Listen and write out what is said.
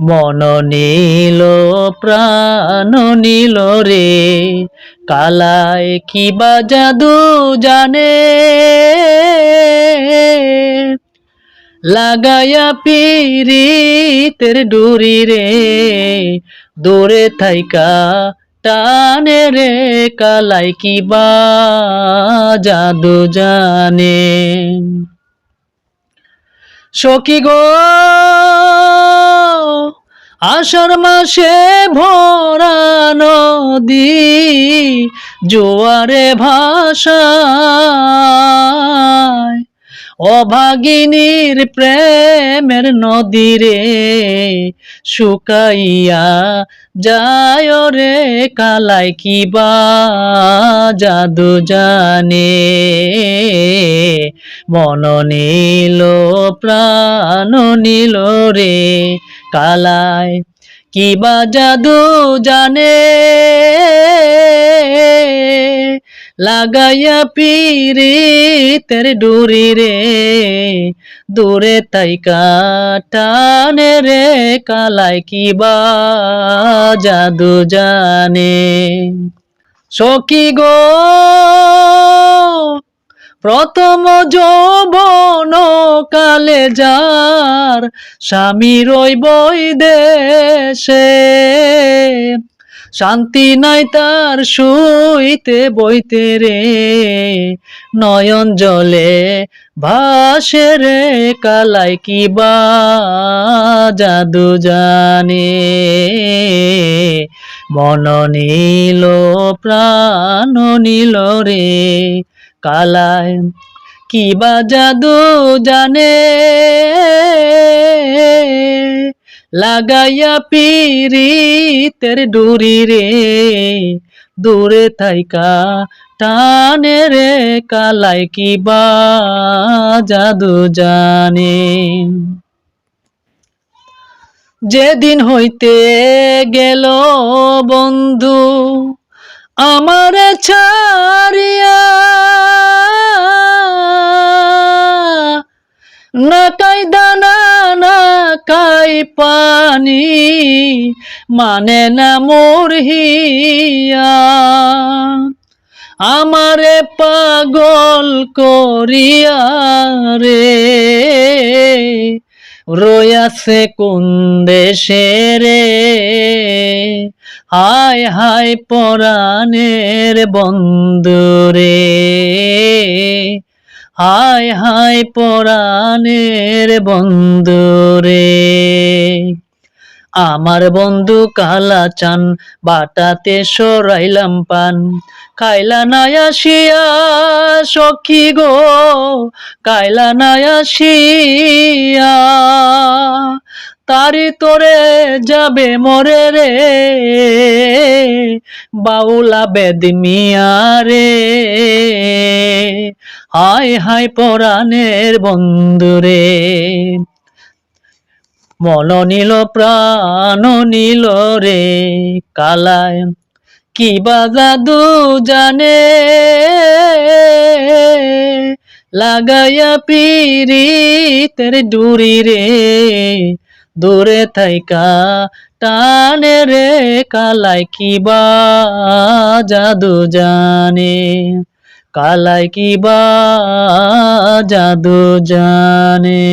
মন নীল, প্রাণ নীল রে। কালায় কি বা জাদু জানে? লাগায়া পিরিতের ডুরি রে। দূরে থাইকা টানে রে কালাই কি বা জাদু জানে? সখী গো! আষাঢ় মাসে ভরা নদী জোয়ারে ভাষায় অভাগিনীর প্রেমের নদীরে শুকাইয়া যায় রে কালাই কিবা জাদু জানে। মন নীল, প্রাণ নীল রে কালায় কিবা জাদু জানে। লাগাইয়া পিরিতের ডুরি রে, দূরে তাই টানে রে কালায় কিবা জাদু জানে। সখী গো, প্রথম যৌবন কালে যার স্বামী রইবই দেশে শান্তি নাই তার শুইতে বইতে রে। নয়ন জলে ভাসে রে, কালাই কি বা জাদু জানে। মন নীল, প্রাণ নীল রে কালায় কি বা জাদু জানে। লাগাইয়া পিরিতের ডুরি রে, দূরে থাইকা টানে রে, কালাই কি বা জাদু জানে। যেদিন হইতে গেল বন্ধু, আমার ছাড়িয়া, না কাই পানি মানে না মোর হিয়া? আমারে পাগল করিয়া রে রয়াছে কোন দেশে রে? হায় হায় পরাণের বন্ধুরে হায় হায় পরাণের বন্ধুরে আমার বন্ধু কালা চান, বাটাতে সরাইলাম পান। কাইলা নাই আসিয়া সখী গো কাইলা নাই আসিয়া। তারি তোরে যাবে মরে রে, বাউলা বেদমিয়া রে। হায় হায় পরাণের বন্ধুরে মন নীল, প্রাণ নীল রে কালায়, কি বা জাদু জানে? লাগাইয়া পিরিতের ডুরি রে, দূরে থাইকা টানে রে কালাই কি বা জাদু জানে? কালাই কি বা জাদু জানে?